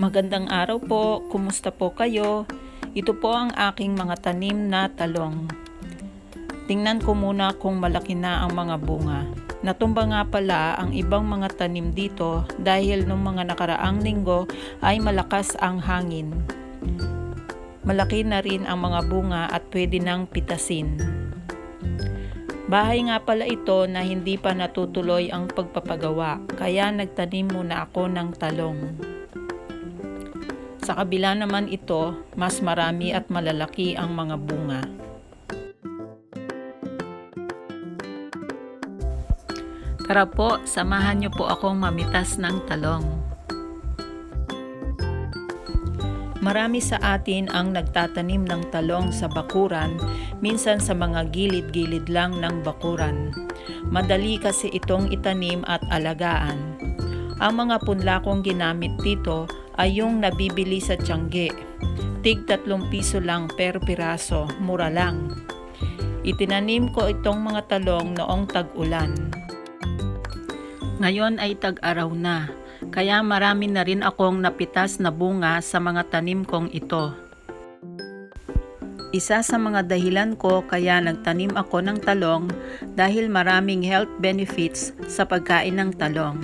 Magandang araw po, kumusta po kayo? Ito po ang aking mga tanim na talong. Tingnan ko muna kung malaki na ang mga bunga. Natumba nga pala ang ibang mga tanim dito dahil nung mga nakaraang linggo ay malakas ang hangin. Malaki na rin ang mga bunga at pwede nang pitasin. Bahay nga pala ito na hindi pa natutuloy ang pagpapagawa, kaya nagtanim muna ako ng talong. Sa kabila naman ito, mas marami at malalaki ang mga bunga. Tara po, samahan niyo po akong mamitas ng talong. Marami sa atin ang nagtatanim ng talong sa bakuran, minsan sa mga gilid-gilid lang ng bakuran. Madali kasi itong itanim at alagaan. Ang mga punla kong ginamit dito ay yung nabibili sa tiyangge. Tig 3 piso lang per piraso, mura lang. Itinanim ko itong mga talong noong tag-ulan. Ngayon ay tag-araw na, kaya marami na rin akong napitas na bunga sa mga tanim kong ito. Isa sa mga dahilan ko kaya nagtanim ako ng talong dahil maraming health benefits sa pagkain ng talong.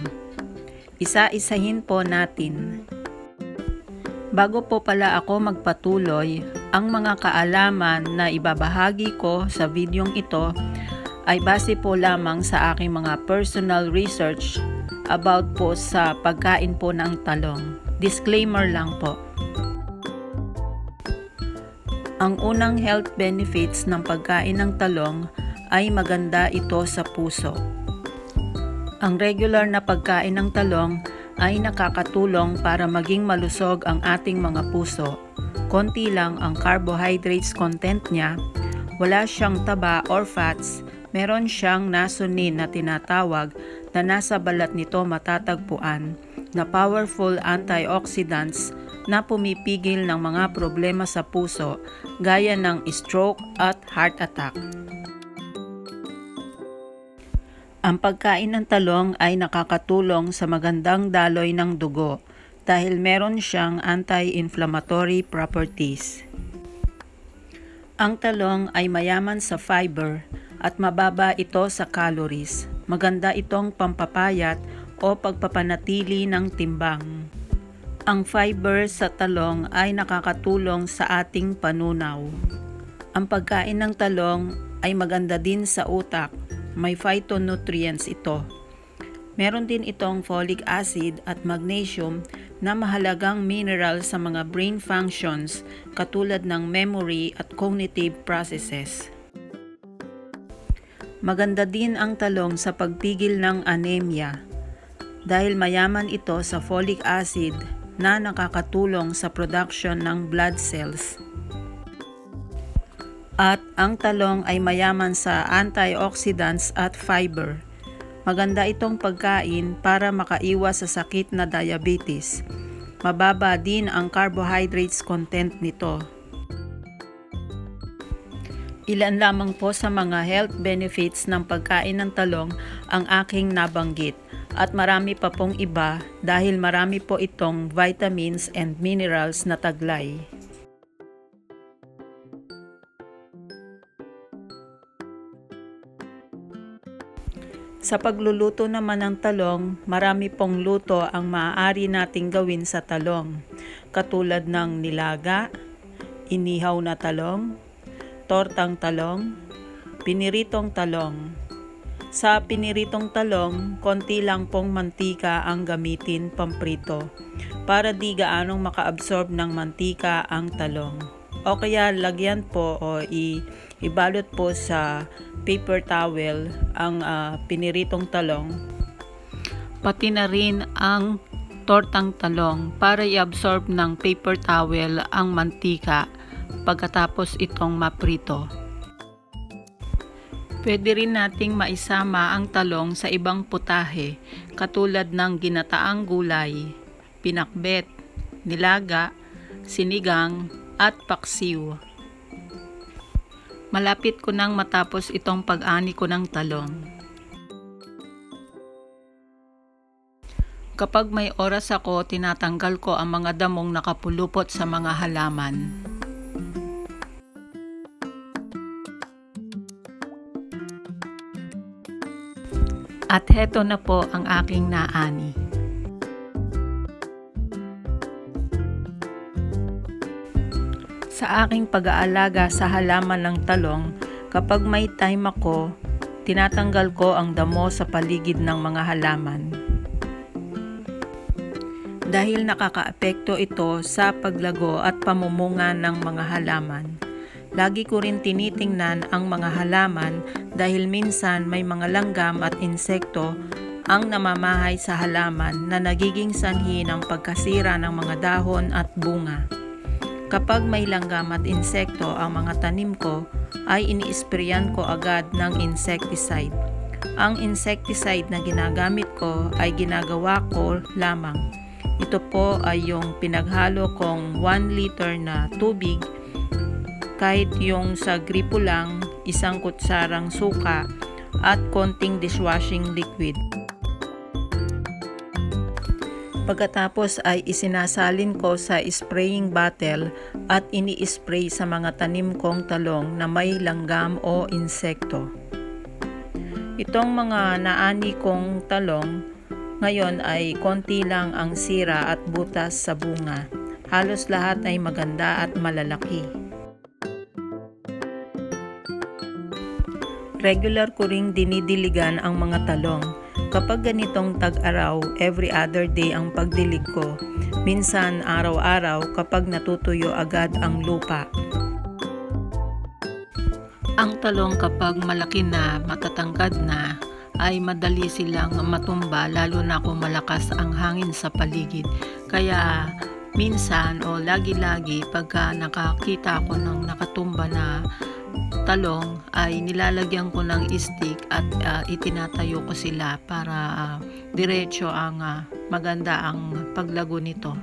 Isa-isahin po natin. Bago po pala ako magpatuloy, ang mga kaalaman na ibabahagi ko sa videong ito ay base po lamang sa aking mga personal research about po sa pagkain po ng talong. Disclaimer lang po. Ang unang health benefits ng pagkain ng talong ay maganda ito sa puso. Ang regular na pagkain ng talong ay nakakatulong para maging malusog ang ating mga puso. Konti lang ang carbohydrates content niya, wala siyang taba or fats, meron siyang nasunin na tinatawag na nasa balat nito matatagpuan na powerful antioxidants na pumipigil ng mga problema sa puso gaya ng stroke at heart attack. Ang pagkain ng talong ay nakakatulong sa magandang daloy ng dugo dahil meron siyang anti-inflammatory properties. Ang talong ay mayaman sa fiber at mababa ito sa calories. Maganda itong pampapayat o pagpapanatili ng timbang. Ang fiber sa talong ay nakakatulong sa ating panunaw. Ang pagkain ng talong ay maganda din sa utak. May phytonutrients ito. Meron din itong folic acid at magnesium na mahalagang mineral sa mga brain functions katulad ng memory at cognitive processes. Maganda din ang talong sa pagpigil ng anemia dahil mayaman ito sa folic acid na nakakatulong sa production ng blood cells. At ang talong ay mayaman sa antioxidants at fiber. Maganda itong pagkain para makaiwas sa sakit na diabetes. Mababa din ang carbohydrates content nito. Ilan lamang po sa mga health benefits ng pagkain ng talong ang aking nabanggit at marami pa pong iba dahil marami po itong vitamins and minerals na taglay. Sa pagluluto naman ng talong, marami pong luto ang maaari nating gawin sa talong, katulad ng nilaga, inihaw na talong, tortang talong, piniritong talong. Sa piniritong talong, konti lang pong mantika ang gamitin pamprito para di gaanong makaabsorb ng mantika ang talong. O kaya lagyan po o i ibalot po sa paper towel ang uh, piniritong talong. Pati na rin ang tortang talong para i-absorb ng paper towel ang mantika pagkatapos itong maprito. Pwede rin nating maisama ang talong sa ibang putahe katulad ng ginataang gulay, pinakbet, nilaga, sinigang, at paksiw. Malapit ko nang matapos itong pag-ani ko ng talong. Kapag may oras ako, tinatanggal ko ang mga damong nakapulupot sa mga halaman. At heto na po ang aking naani. Sa aking pag-aalaga sa halaman ng talong, kapag may time ako, tinatanggal ko ang damo sa paligid ng mga halaman. Dahil nakakaapekto ito sa paglago at pamumunga ng mga halaman. Lagi ko rin tinitingnan ang mga halaman dahil minsan may mga langgam at insekto ang namamahay sa halaman na nagiging sanhi ng pagkasira ng mga dahon at bunga. Kapag may langgam at insekto ang mga tanim ko, ay iniisprayan ko agad ng insecticide. Ang insecticide na ginagamit ko ay ginagawa ko lamang. Ito po ay yung pinaghalo kong 1 liter na tubig kahit yung sa gripo lang, isang kutsarang suka at konting dishwashing liquid. Pagkatapos ay isinasalin ko sa spraying bottle at ini-spray sa mga tanim kong talong na may langgam o insekto. Itong mga naani kong talong ngayon ay konti lang ang sira at butas sa bunga. Halos lahat ay maganda at malalaki. Regular ko ring dinidiligan ang mga talong. Kapag ganitong tag-araw, every other day ang pagdilig ko. Minsan araw-araw kapag natutuyo agad ang lupa. Ang talong kapag malaki na, matatangkad na, ay madali silang matumba lalo na kung malakas ang hangin sa paligid. Kaya minsan o lagi-lagi pagka nakakita ko ng nakatumba na talong ay nilalagyan ko ng stick at uh, itinatayo ko sila para uh, diretso ang uh, maganda ang paglago nito.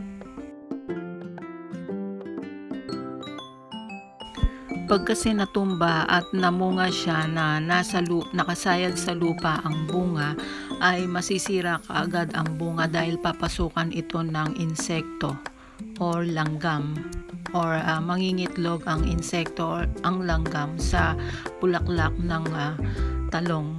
Pag kasi natumba at namunga siya na nasa lupa, nakasayad sa lupa ang bunga, ay masisira kaagad ang bunga dahil papasukan ito ng insekto or langgam or uh, mangingitlog ang insekto or ang langgam sa bulaklak ng uh, talong.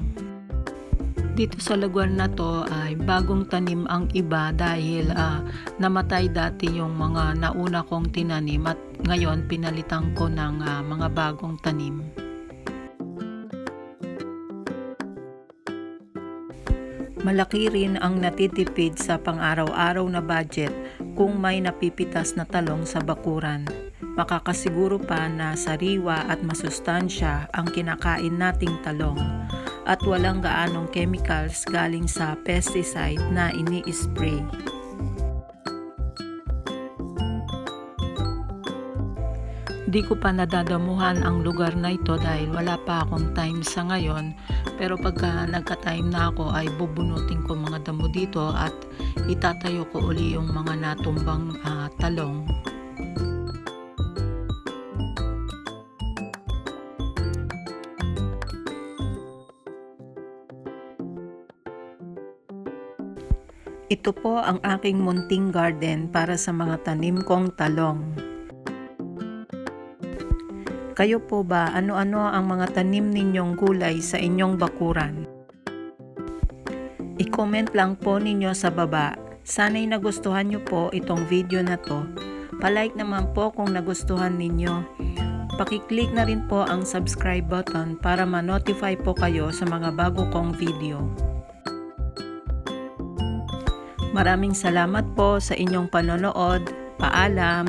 Dito sa laguan na to ay bagong tanim ang iba dahil uh, namatay dati yung mga nauna kong tinanim at ngayon pinalitan ko ng uh, mga bagong tanim. Malaki rin ang natitipid sa pang-araw-araw na budget kung may napipitas na talong sa bakuran. Makakasiguro pa na sariwa at masustansya ang kinakain nating talong at walang gaanong chemicals galing sa pesticide na ini-spray. Di ko pa nadadamuhan ang lugar na ito dahil wala pa akong time sa ngayon. Pero pagka nagka-time na ako ay bubunutin ko mga damo dito at itatayo ko uli yung mga natumbang uh, talong. Ito po ang aking munting garden para sa mga tanim kong talong. Kayo po ba, ano-ano ang mga tanim ninyong gulay sa inyong bakuran? I-comment lang po ninyo sa baba. Sana'y nagustuhan nyo po itong video na to. Palike naman po kung nagustuhan ninyo. Pakiclick na rin po ang subscribe button para ma-notify po kayo sa mga bago kong video. Maraming salamat po sa inyong panonood. Paalam!